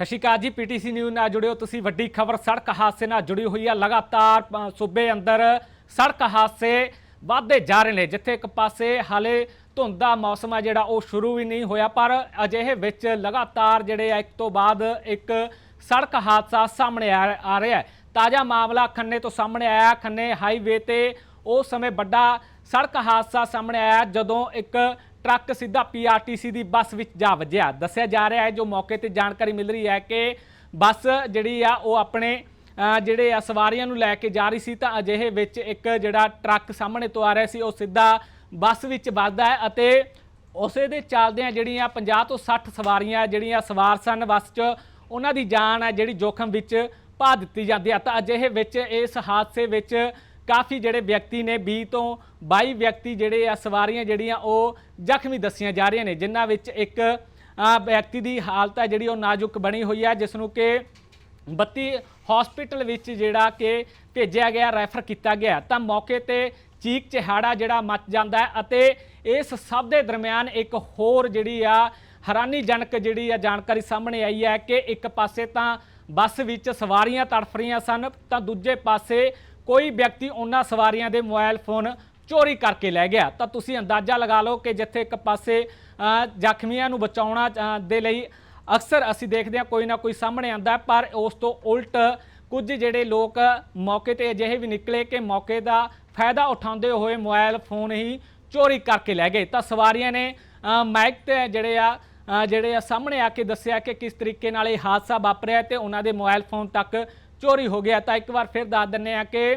ਸਤਿ ਸ਼੍ਰੀ ਅਕਾਲ ਜੀ PTC news ਨਾਲ ਜੁੜਿਓ ਤੁਸੀਂ। ਵੱਡੀ ਖਬਰ, ਸੜਕ ਹਾਦਸੇ ਨਾਲ ਜੁੜੀ ਹੋਈ ਹੈ ਲਗਾਤਾਰ ਸੂਬੇ ਅੰਦਰ ਸੜਕ ਹਾਦਸੇ ਵੱਧਦੇ ਜਾ ਰਹੇ ਨੇ, ਜਿੱਥੇ ਇੱਕ ਪਾਸੇ ਹਾਲੇ ਧੁੰਦ ਦਾ ਮੌਸਮ ਹੈ ਜਿਹੜਾ, ਉਹ ਸ਼ੁਰੂ ਵੀ ਨਹੀਂ ਹੋਇਆ, ਪਰ ਅਜਿਹੇ ਵਿੱਚ ਲਗਾਤਾਰ ਜਿਹੜੇ ਆ, ਇੱਕ ਤੋਂ ਬਾਅਦ ਇੱਕ ਸੜਕ ਹਾਦਸਾ ਸਾਹਮਣੇ ਆ ਆ ਰਿਹਾ ਹੈ। ਤਾਜ਼ਾ ਮਾਮਲਾ ਖੰਨੇ ਤੋਂ ਸਾਹਮਣੇ ਆਇਆ, ਖੰਨੇ ਹਾਈਵੇ ਤੇ ਉਸ ਸਮੇਂ ਵੱਡਾ ਸੜਕ ਹਾਦਸਾ ਸਾਹਮਣੇ ਆਇਆ, ਜਦੋਂ ਇੱਕ ਟਰੱਕ ਸਿੱਧਾ ਪੀਆਰਟੀਸੀ ਦੀ ਬੱਸ ਵਿੱਚ ਜਾ ਵੱਜਿਆ। ਦੱਸਿਆ ਜਾ ਰਿਹਾ ਹੈ, ਜੋ ਮੌਕੇ ਤੇ ਜਾਣਕਾਰੀ ਮਿਲ ਰਹੀ ਹੈ ਕਿ ਬੱਸ ਜਿਹੜੀ ਆ, ਉਹ ਆਪਣੇ ਜਿਹੜੇ ਆ ਸਵਾਰੀਆਂ ਨੂੰ ਲੈ ਕੇ ਜਾ ਰਹੀ ਸੀ, ਤਾਂ ਅਜਿਹੇ ਵਿੱਚ ਇੱਕ ਜਿਹੜਾ ਟਰੱਕ ਸਾਹਮਣੇ ਤੋਂ ਆ ਰਿਹਾ ਸੀ, ਉਹ ਸਿੱਧਾ ਬੱਸ ਵਿੱਚ ਵੱਜਦਾ ਹੈ ਅਤੇ ਉਸੇ ਦੇ ਚੱਲਦਿਆਂ ਜਿਹੜੀਆਂ 50 ਤੋਂ 60 ਸਵਾਰੀਆਂ ਜਿਹੜੀਆਂ ਸਵਾਰ ਸਨ ਬੱਸ 'ਚ, ਉਹਨਾਂ ਦੀ ਜਾਨ ਹੈ ਜਿਹੜੀ ਜੋਖਮ ਵਿੱਚ ਪਾ ਦਿੱਤੀ ਜਾਂਦੀ ਹੈ। ਤਾਂ ਅਜਿਹੇ ਵਿੱਚ ਇਸ ਹਾਦਸੇ ਵਿੱਚ ਕਾਫੀ ਜਿਹੜੇ ਵਿਅਕਤੀ ਨੇ 20 ਤੋਂ 22 ਵਿਅਕਤੀ ਜਿਹੜੇ ਆ ਸਵਾਰੀਆਂ ਜਿਹੜੀਆਂ ਉਹ ਜ਼ਖਮੀ ਦੱਸੀਆਂ ਜਾ ਰਹੀਆਂ ਨੇ, ਜਿਨ੍ਹਾਂ ਵਿੱਚ ਇੱਕ ਵਿਅਕਤੀ ਦੀ ਹਾਲਤ ਹੈ ਜਿਹੜੀ ਉਹ ਨਾਜ਼ੁਕ ਬਣੀ ਹੋਈ ਹੈ, ਜਿਸ ਨੂੰ ਕਿ 32 ਹਸਪੀਟਲ ਵਿੱਚ ਜਿਹੜਾ ਕਿ ਭੇਜਿਆ ਗਿਆ, ਰੈਫਰ ਕੀਤਾ ਗਿਆ। ਤਾਂ ਮੌਕੇ ਤੇ ਚੀਕ ਚਿਹਾੜਾ ਜਿਹੜਾ ਮਚ ਜਾਂਦਾ ਹੈ ਅਤੇ ਇਸ ਸਭ ਦੇ ਦਰਮਿਆਨ ਇੱਕ ਹੋਰ ਜਿਹੜੀ ਆ ਹੈਰਾਨੀਜਨਕ ਜਿਹੜੀ ਆ ਜਾਣਕਾਰੀ ਸਾਹਮਣੇ ਆਈ ਹੈ ਕਿ ਇੱਕ ਪਾਸੇ ਤਾਂ ਬੱਸ ਵਿੱਚ ਸਵਾਰੀਆਂ ਤੜਫ ਰਹੀਆਂ ਸਨ, ਤਾਂ ਦੂਜੇ ਪਾਸੇ ਕੋਈ ਵਿਅਕਤੀ ਉਹਨਾਂ ਸਵਾਰੀਆਂ ਦੇ ਮੋਬਾਈਲ ਫੋਨ ਚੋਰੀ ਕਰਕੇ ਲੈ ਗਿਆ। ਤਾਂ ਤੁਸੀਂ ਅੰਦਾਜ਼ਾ ਲਗਾ ਲਓ ਕਿ ਜਿੱਥੇ ਇੱਕ ਪਾਸੇ ਜ਼ਖਮੀਆਂ ਨੂੰ ਬਚਾਉਣਾ ਦੇ ਲਈ ਅਕਸਰ ਅਸੀਂ ਦੇਖਦੇ ਹਾਂ ਕੋਈ ਨਾ ਕੋਈ ਸਾਹਮਣੇ ਆਂਦਾ ਪਰ ਉਸ ਤੋਂ ਉਲਟ ਕੁਝ ਜਿਹੜੇ ਲੋਕ ਮੌਕੇ ਤੇ ਅਜਿਹੇ ਵੀ ਨਿਕਲੇ ਕਿ ਮੌਕੇ ਦਾ ਫਾਇਦਾ ਉਠਾਉਂਦੇ ਹੋਏ ਮੋਬਾਈਲ ਫੋਨ ਹੀ ਚੋਰੀ ਕਰਕੇ ਲੈ ਗਏ। ਤਾਂ ਸਵਾਰੀਆਂ ਨੇ ਮਾਈਕ ਤੇ ਜਿਹੜੇ ਆ ਜਿਹੜੇ ਆ ਸਾਹਮਣੇ ਆ ਕੇ ਦੱਸਿਆ ਕਿ ਕਿਸ ਤਰੀਕੇ ਨਾਲ ਇਹ ਹਾਦਸਾ ਵਾਪਰਿਆ ਤੇ ਉਹਨਾਂ ਦੇ ਮੋਬਾਈਲ ਫੋਨ ਤੱਕ ਚੋਰੀ ਹੋ ਗਿਆ। ਤਾਂ ਇੱਕ ਵਾਰ ਫਿਰ ਦੱਸ ਦਿੰਨੇ ਆ ਕਿ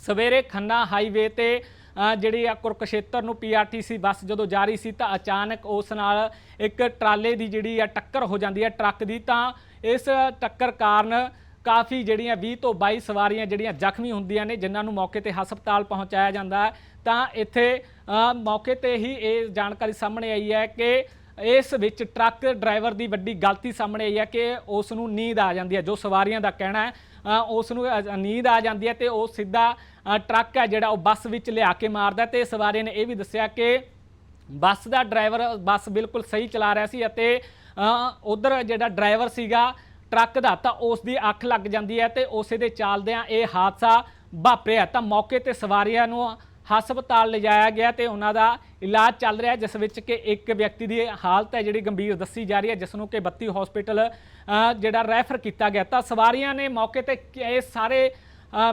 ਸਵੇਰੇ ਖੰਨਾ ਹਾਈਵੇ ਤੇ ਜਿਹੜੀ ਆ ਕੁਰਕਸ਼ੇਤਰ ਨੂੰ ਪੀਆਰਟੀਸੀ ਬੱਸ ਜਦੋਂ ਜਾ ਰਹੀ ਸੀ ਤਾਂ ਅਚਾਨਕ ਉਸ ਨਾਲ ਇੱਕ ਟਰਾਲੇ ਦੀ ਜਿਹੜੀ ਆ ਟੱਕਰ ਹੋ ਜਾਂਦੀ ਹੈ ਟਰੱਕ ਦੀ। ਤਾਂ ਇਸ ਟੱਕਰ ਕਾਰਨ ਕਾਫੀ ਜਿਹੜੀਆਂ 20 ਤੋਂ 22 ਸਵਾਰੀਆਂ ਜਿਹੜੀਆਂ ਜ਼ਖਮੀ ਹੁੰਦੀਆਂ ਨੇ, ਜਿਨ੍ਹਾਂ ਨੂੰ ਮੌਕੇ ਤੇ ਹਸਪਤਾਲ ਪਹੁੰਚਾਇਆ ਜਾਂਦਾ ਤਾਂ ਇੱਥੇ ਮੌਕੇ ਤੇ ਹੀ ਇਹ ਜਾਣਕਾਰੀ ਸਾਹਮਣੇ ਆਈ ਹੈ ਕਿ ਇਸ ਵਿੱਚ ਟਰੱਕ ਡਰਾਈਵਰ ਦੀ ਵੱਡੀ ਗਲਤੀ ਸਾਹਮਣੇ ਆਈ ਹੈ ਕਿ ਉਸ ਨੂੰ ਨੀਂਦ ਆ ਜਾਂਦੀ ਹੈ, ਜੋ ਸਵਾਰੀਆਂ ਦਾ ਕਹਿਣਾ ਹੈ ਉਸ ਨੂੰ ਨੀਂਦ ਆ ਜਾਂਦੀ ਹੈ ਤੇ ਉਹ ਸਿੱਧਾ ਟਰੱਕ ਹੈ ਜਿਹੜਾ ਉਹ ਬੱਸ ਵਿੱਚ ਲਿਆ ਕੇ ਮਾਰਦਾ ਹੈ ਤੇ ਸਵਾਰੀਆਂ ਨੇ ਇਹ ਵੀ ਦੱਸਿਆ ਕਿ ਬੱਸ ਦਾ ਡਰਾਈਵਰ, ਬੱਸ ਬਿਲਕੁਲ ਸਹੀ ਚਲਾ ਰਿਹਾ ਸੀ ਅਤੇ ਉਧਰ ਜਿਹੜਾ ਡਰਾਈਵਰ ਸੀਗਾ ਟਰੱਕ ਦਾ, ਤਾਂ ਉਸ ਦੀ ਅੱਖ ਲੱਗ ਜਾਂਦੀ ਹੈ ਤੇ ਉਸੇ ਦੇ ਚਾਲਦਿਆਂ ਇਹ ਹਾਦਸਾ ਵਾਪਰਿਆ ਤਾਂ ਮੌਕੇ ਤੇ ਸਵਾਰੀਆਂ ਨੂੰ ਹਸਪਤਾਲ ਲਿਜਾਇਆ ਗਿਆ ਤੇ ਉਹਨਾਂ ਦਾ ਇਲਾਜ ਚੱਲ ਰਿਹਾ ਜਿਸ ਵਿੱਚ ਕਿ ਇੱਕ ਵਿਅਕਤੀ ਦੀ ਹਾਲਤ ਹੈ ਜਿਹੜੀ ਗੰਭੀਰ ਦੱਸੀ ਜਾ ਰਹੀ ਹੈ, ਜਿਸ ਨੂੰ ਕਿ 32 ਹਸਪੀਟਲ ਜਿਹੜਾ ਰੈਫਰ ਕੀਤਾ ਗਿਆ। ਤਾਂ ਸਵਾਰੀਆਂ ਨੇ ਮੌਕੇ ਤੇ ਇਹ ਸਾਰੇ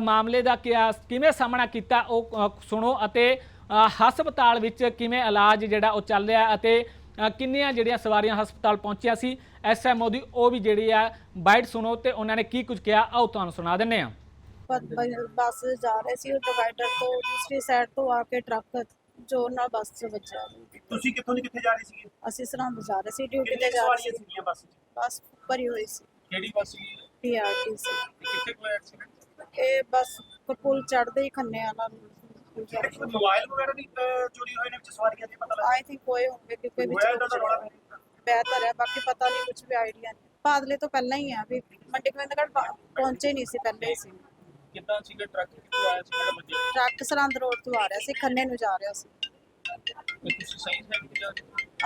ਮਾਮਲੇ ਦਾ ਕਿਆ- ਕਿਵੇਂ ਸਾਹਮਣਾ ਕੀਤਾ, ਉਹ ਸੁਣੋ ਅਤੇ ਹਸਪਤਾਲ ਵਿੱਚ ਕਿਵੇਂ ਇਲਾਜ ਜਿਹੜਾ ਉਹ ਚੱਲ ਰਿਹਾ ਅਤੇ ਕਿੰਨੀਆਂ ਜਿਹੜੀਆਂ ਸਵਾਰੀਆਂ ਹਸਪਤਾਲ ਪਹੁੰਚੀਆਂ ਸੀ ਐਸਐਮਓ ਦੀ ਉਹ ਵੀ ਜਿਹੜੀ ਆ ਬਾਈਟ ਸੁਣੋ ਤੇ ਉਹਨਾਂ ਨੇ ਕੀ ਕੁਝ ਕਿਹਾ, ਆਓ ਤੁਹਾਨੂੰ ਸੁਣਾ ਦਿੰਨੇ ਆ ਬੱਸ ਜਾ ਰਹੇ ਸੀ ਉਹ ਡਿਵਾਈਡਰ ਤੋਂ ਦੂਸਰੀ ਸਾਈਡ ਤੋਂ ਆ ਕੇ ਟਰੱਕ ਜੋ ਨਾਲ ਬੱਸ 'ਚ ਵੱਜਿਆ। ਤੁਸੀਂ ਕਿੱਥੋਂ ਦੀ ਕਿੱਥੇ ਜਾ ਰਹੇ ਸੀਗੇ? ਅਸੀਂ ਸਰਹੰਦ ਜਾ ਰਹੇ ਸੀ ਡਿਊਟੀ ਤੇ ਜਾ ਰਹੇ ਸੀ। ਸੀਗੀਆਂ ਬੱਸ 'ਚ? ਬੱਸ ਭਰੀ ਹੋਈ ਸੀ। ਕਿਹੜੀ ਬੱਸ ਸੀ। ਪੀਆਰਟੀਸੀ ਕਿੱਥੇ ਕੋਈ ਐਕਸੀਡੈਂਟ ਇਹ ਬੱਸ ਪੁਲ ਚੜਦੇ ਹੀ ਖੰਨੇ ਆਲਾ ਮੋਬਾਈਲ ਵਗੈਰਾ ਨਹੀਂ ਚੋਰੀ ਹੋਏ ਨੇ ਵਿੱਚ ਸਵਾਰੀਆਂ ਦੇ ਪਤਾ ਲੱਗਾ ਆਈ ਥਿੰਕ ਵਿੱਚ ਦਾ ਤਾਂ ਰੌਲਾ ਪੈ ਰਿਹਾ। ਬਿਹਤਰ ਹੈ ਬਾਕੀ ਪਤਾ ਨਹੀਂ ਕੁਝ ਵੀ ਆਈਡੀਆ ਨਹੀਂ ਬਾਦਲੇ ਤੋਂ ਪਹਿਲਾਂ ਹੀ ਆ ਵੀ ਮੰਡੀ ਗੋਬਿੰਦਗੜ੍ਹ ਪਹੁੰਚੇ ਨਹੀਂ ਸੀ ਪਹਿਲੇ ਹੀ ਸੀ। ਕਿੱਦਾਂ ਸੀਗਾ ਟਰੱਕ ਕਿੱਥੋਂ ਆਇਆ ਸੀ ਜਿਹੜਾ ਵੱਜਿਆ? ਟਰੱਕ ਸਰਹੰਦ ਰੋਡ ਤੋਂ ਆ ਰਿਹਾ ਸੀ ਖੰਨੇ ਨੂੰ ਜਾ ਰਿਹਾ ਸੀ।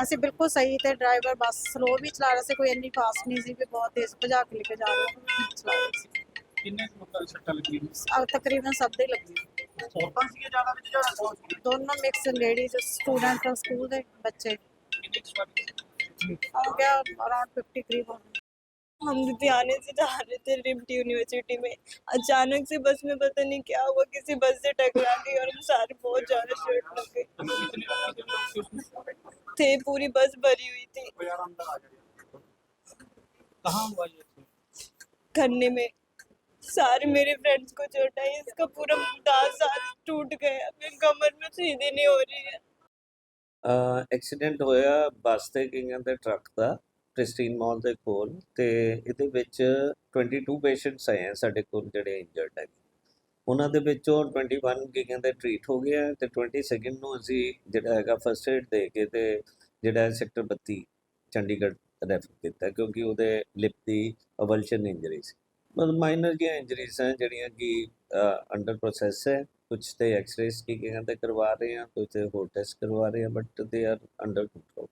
ਅਸੀਂ ਬਿਲਕੁਲ ਸਹੀ ਤੇ ਡਰਾਈਵਰ ਬੱਸ ਸਲੋ ਵੀ ਚਲਾ ਰਿਹਾ ਸੀ ਕੋਈ ਇੰਨੀ ਫਾਸਟ ਨਹੀਂ ਸੀ ਵੀ ਬਹੁਤ ਤੇਜ਼ ਭਜਾ ਕੇ ਲੈ ਜਾ ਰਿਹਾ ਕਿੰਨੇ ਕੁ ਸੱਟਾਂ ਲੱਗੀਆਂ? ਆਹ ਤਕਰੀਬਨ ਸਭ ਦੇ ਲੱਗੀ। ਔਰਤਾਂ ਸੀਗੇ ਜ਼ਿਆਦਾ ਵਿੱਚ ਜਾਂ ਹੋਰ ਦੋਨੋਂ ਮਿਕਸ ਲੇਡੀਜ਼ ਸਟੂਡੈਂਟ ਸਕੂਲ ਦੇ ਬੱਚੇ। ਕਿੰਨੇ ਗਿਆ ਅਰਾਊਂਡ 50 ਕਰੀਬ हम लुधियाने से जा रहे थे रिम्ट यूनिवर्सिटी में अचानक से बस में पता नहीं क्या हुआ किसी बस से टकरा गई और हम सारे बहुत ज्यादा शर्ट लग गए कितने लोगों के लोग थे उसमें थे पूरी बस भरी हुई थी कहाँ हुआ ये खन्ने में सारे मेरे फ्रेंड्स को चोट आई इसका पूरा दांत सारे टूट गया मेरी कमर में सीधी नहीं हो रही है ਐਕਸੀਡੈਂਟ ਹੋਇਆ ਬੱਸ ਤੇ ਗਈਆਂ ਤੇ ਟਰੱਕ ਦਾ ਪ੍ਰਿਸਟੀਨ ਮਾਲ ਦੇ ਕੋਲ ਤੇ ਇਹਦੇ ਵਿੱਚ 22 ਪੇਸ਼ੈਂਟਸ ਆਏ ਆ ਸਾਡੇ ਕੋਲ ਜਿਹੜੇ ਇੰਜਰਡ ਹੈ ਉਹਨਾਂ ਦੇ ਵਿੱਚੋਂ 21 ਕੀ ਕਹਿੰਦੇ ਟ੍ਰੀਟ ਹੋ ਗਿਆ ਤੇ 22 ਨੂੰ ਅਸੀਂ ਜਿਹੜਾ ਹੈਗਾ ਫਰਸਟ ਏਡ ਦੇ ਕੇ ਤੇ ਜਿਹੜਾ ਸੈਕਟਰ 32 ਚੰਡੀਗੜ੍ਹ ਰੈਫਰ ਕੀਤਾ ਕਿਉਂਕਿ ਉਹਦੇ ਲਿਪ ਦੀ ਅਵਲਸ਼ਨ ਇੰਜਰੀ ਸੀ। ਮਤਲਬ ਮਾਈਨਰ ਜਿਹੀਆਂ ਇੰਜਰੀਜ਼ ਹਨ ਜਿਹੜੀਆਂ ਕਿ ਅੰਡਰ ਪ੍ਰੋਸੈਸ ਹੈ। ਕੁਝ ਤੇ ਐਕਸ-ਰੇਸ ਕੀ ਕਹਿੰਦੇ ਕਰਵਾ ਰਹੇ ਹਾਂ ਕੁਝ ਤੇ ਹੋਰ ਟੈਸਟ ਕਰਵਾ ਰਹੇ ਹਾਂ but they are under control